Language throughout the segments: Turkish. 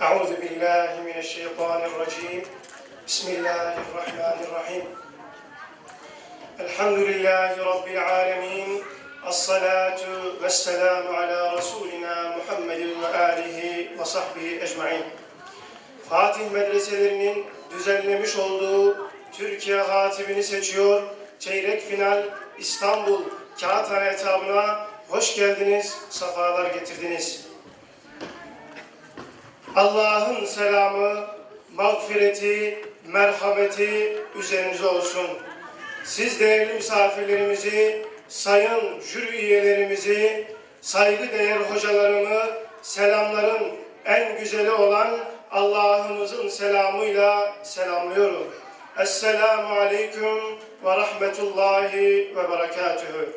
أعوذ بالله من الشيطان الرجيم بسم الله الرحمن الرحيم الحمد لله رب العالمين الصلاة والسلام على رسولنا محمد وآله وصحبه أجمعين Fatih medreselerinin düzenlemiş olduğu Türkiye Hatibini seçiyor. Çeyrek final İstanbul Kağıthane etabına hoş geldiniz, sefalar getirdiniz. Allah'ın selamı, mağfireti, merhameti üzerinize olsun. Siz değerli misafirlerimizi, sayın jüri üyelerimizi, saygıdeğer hocalarımı selamların en güzeli olan Allah'ımızın selamıyla selamlıyorum. Esselamu Aleyküm ve Rahmetullahi ve Berekatühü.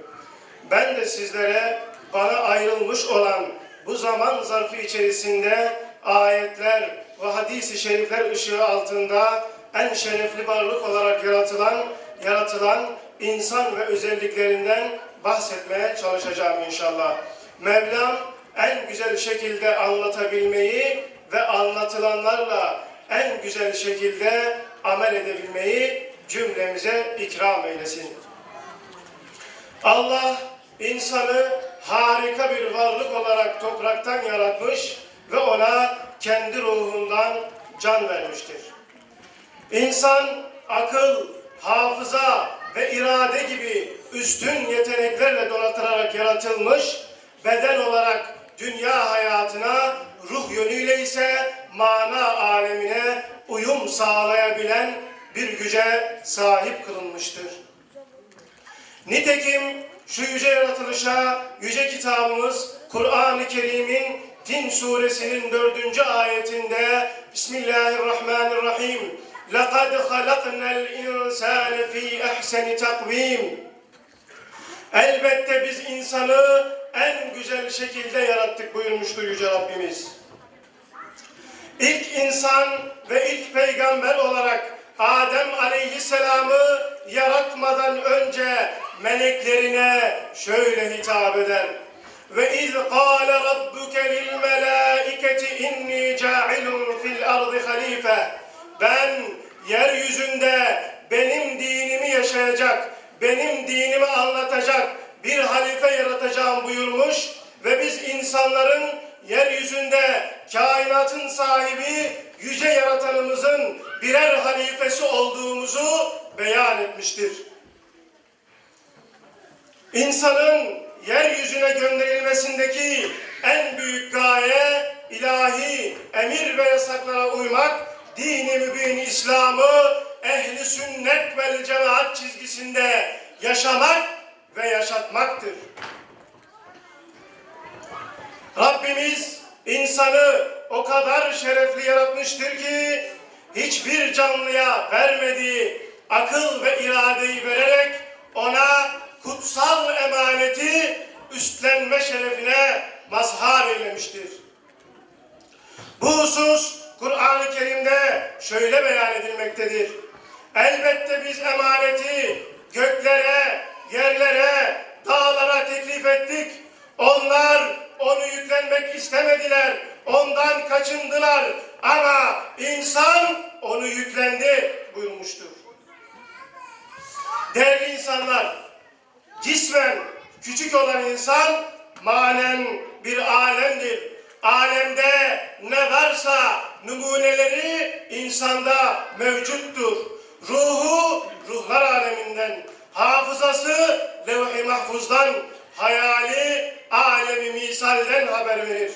Ben de sizlere bana ayrılmış olan bu zaman zarfı içerisinde ayetler ve hadis-i şerifler ışığı altında en şerefli varlık olarak yaratılan, yaratılan insan ve özelliklerinden bahsetmeye çalışacağım inşallah. Mevlam en güzel şekilde anlatabilmeyi ve anlatılanlarla en güzel şekilde amel edebilmeyi cümlemize ikram eylesin. Allah insanı harika bir varlık olarak topraktan yaratmış ve ona kendi ruhundan can vermiştir. İnsan akıl, hafıza ve irade gibi üstün yeteneklerle donatılarak yaratılmış, beden olarak dünya hayatına, ruh yönüyle ise mana alemine uyum sağlayabilen bir güce sahip kılınmıştır. Nitekim şu yüce yaratılışa, yüce kitabımız Kur'an-ı Kerim'in Din suresinin dördüncü ayetinde Bismillahirrahmanirrahim لَقَدْ خَلَقْنَا الْاِنْسَانَ ف۪ي اَحْسَنِ تَقْو۪يمٍ Elbette biz insanı en güzel şekilde yarattık buyurmuştur Yüce Rabbimiz. İlk insan ve ilk peygamber olarak Adem Aleyhisselam'ı yaratmadan önce meleklerine şöyle hitap eder. Qâle rabbuke lil melâiketi inni câilun fil ardı halife. Ben yeryüzünde benim dinimi yaşayacak, benim dinimi anlatacak bir halife yaratacağım buyurmuş ve biz insanların yeryüzünde kainatın sahibi yüce yaratanımızın birer halifesi olduğumuzu beyan etmiştir. İnsanın yeryüzüne gönderilmesindeki en büyük gaye ilahi emir ve yasaklara uymak, dini mübin İslam'ı ehli sünnet vel cemaat çizgisinde yaşamak ve yaşatmaktır. Rabbimiz insanı o kadar şerefli yaratmıştır ki hiçbir canlıya vermediği akıl ve iradeyi vererek ona kutsal emaneti üstlenme şerefine mazhar eylemiştir. Bu husus Kur'an-ı Kerim'de şöyle beyan edilmektedir. Elbette biz emaneti göklere, yerlere, dağlara teklif ettik. Onlar onu yüklenmek istemediler. Ondan kaçındılar. Ama insan onu yüklendi buyurmuştur. Değerli insanlar, cismen küçük olan insan manen bir alemdir. Alemde ne varsa numuneleri insanda mevcuttur. Ruhu ruhlar aleminden, hafızası levh-i mahfuzdan, hayali alemi misalden haber verir.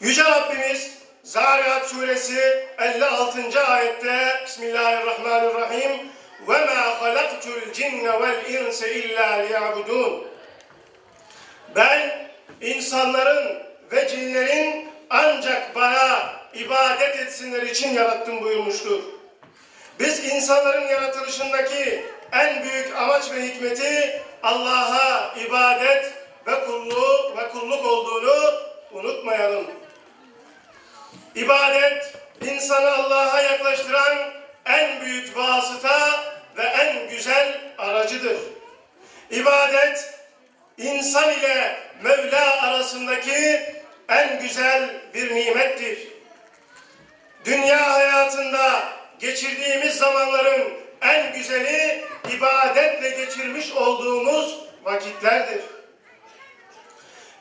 Yüce Rabbimiz Zariyat suresi 56. ayette Bismillahirrahmanirrahim halaktul cinne vel insa illa liya'budun. Ben insanların ve cinlerin ancak bana ibadet etsinler için yarattım buyurmuştur. Biz insanların yaratılışındaki en büyük amaç ve hikmeti Allah'a ibadet ve kulluğu ve kulluk olduğunu unutmayalım. İbadet insanı Allah'a yaklaştıran en büyük vasıta ve en güzel aracıdır. İbadet insan ile Mevla arasındaki en güzel bir nimettir. Dünya hayatında geçirdiğimiz zamanların en güzeli ibadetle geçirmiş olduğumuz vakitlerdir.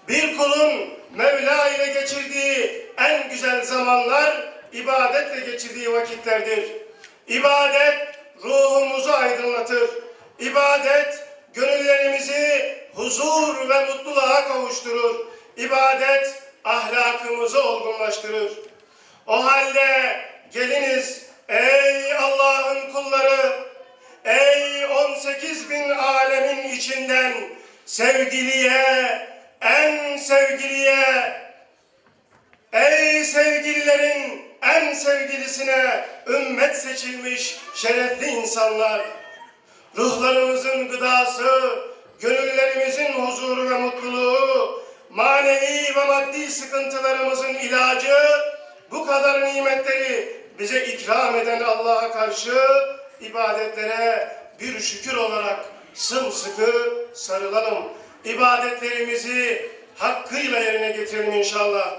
Bir kulun Mevla ile geçirdiği en güzel zamanlar ibadetle geçirdiği vakitlerdir. İbadet ruhumuzu aydınlatır. İbadet gönüllerimizi huzur ve mutluluğa kavuşturur. İbadet ahlakımızı olgunlaştırır. O halde geliniz ey Allah'ın kulları, ey 18 bin alemin içinden sevgiliye, en sevgiliye, ey sevgililerin en sevgilisine ümmet seçilmiş şerefli insanlar, ruhlarımızın gıdası, gönüllerimizin huzuru ve mutluluğu, manevi ve maddi sıkıntılarımızın ilacı, bu kadar nimetleri bize ikram eden Allah'a karşı ibadetlere bir şükür olarak sımsıkı sarılalım. İbadetlerimizi hakkıyla yerine getirelim inşallah.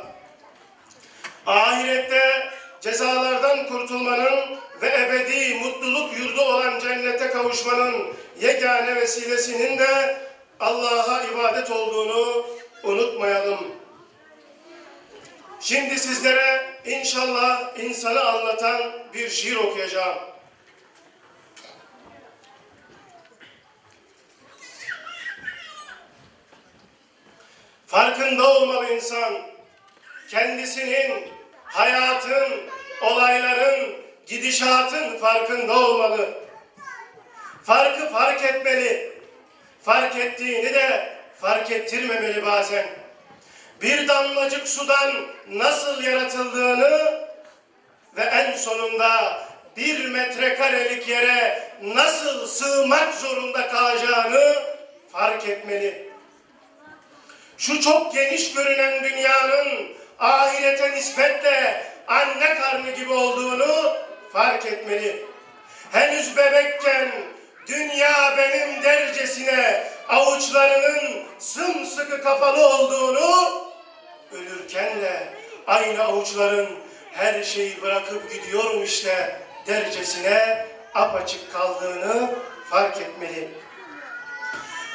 Ahirette cezalardan kurtulmanın ve ebedi mutluluk yurdu olan cennete kavuşmanın yegane vesilesinin de Allah'a ibadet olduğunu unutmayalım. Şimdi sizlere inşallah insanı anlatan bir şiir okuyacağım. Farkında olmalı insan kendisinin, hayatın, olayların, gidişatın farkında olmalı. Farkı fark etmeli. Fark ettiğini de fark ettirmemeli bazen. Bir damlacık sudan nasıl yaratıldığını ve en sonunda bir metrekarelik yere nasıl sığmak zorunda kalacağını fark etmeli. Şu çok geniş görünen dünyanın ahirete nispetle anne karnı gibi olduğunu fark etmeli. Henüz bebekken dünya benim dercesine avuçlarının sımsıkı kapalı olduğunu ölürken de aynı avuçların her şeyi bırakıp gidiyorum işte dercesine apaçık kaldığını fark etmeli.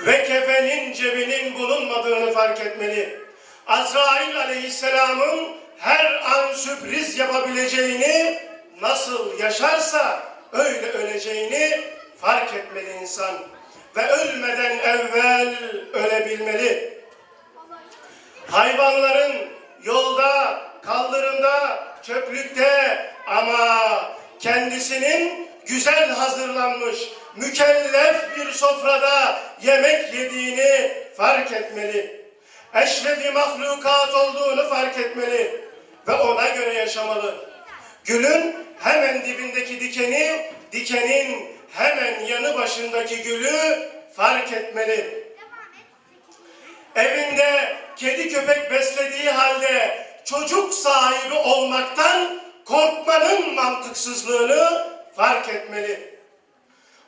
Ve kefenin cebinin bulunmadığını fark etmeli. Azrail aleyhisselamın her an sürpriz yapabileceğini nasıl yaşarsa öyle öleceğini fark etmeli insan. Ve ölmeden evvel ölebilmeli. Hayvanların yolda, kaldırımda, çöplükte ama kendisinin güzel hazırlanmış, mükellef bir sofrada yemek yediğini fark etmeli. Eşrefi mahlukat olduğunu fark etmeli ve ona göre yaşamalı. Gülün hemen dibindeki dikeni, dikenin hemen yanı başındaki gülü fark etmeli. Evinde kedi köpek beslediği halde çocuk sahibi olmaktan korkmanın mantıksızlığını fark etmeli.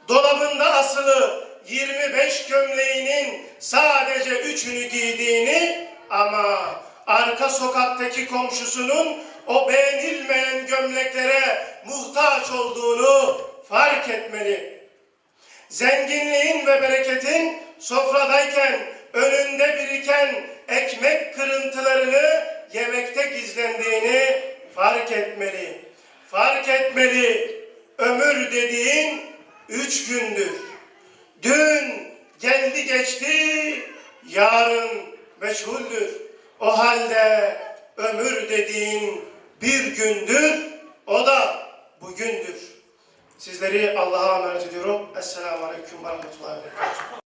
Dolabında asılı 25 gömleğinin sadece üçünü giydiğini ama arka sokaktaki komşusunun o beğenilmeyen gömleklere muhtaç olduğunu fark etmeli. Zenginliğin ve bereketin sofradayken önünde biriken ekmek kırıntılarını yemekte gizlendiğini fark etmeli. Fark etmeli. Ömür dediğin üç gündür. Dün geldi geçti, yarın meşhuldür. O halde ömür dediğin bir gündür, o da bugündür. Sizleri Allah'a emanet ediyorum. Esselamu Aleyküm ve Rahmetullahi ve.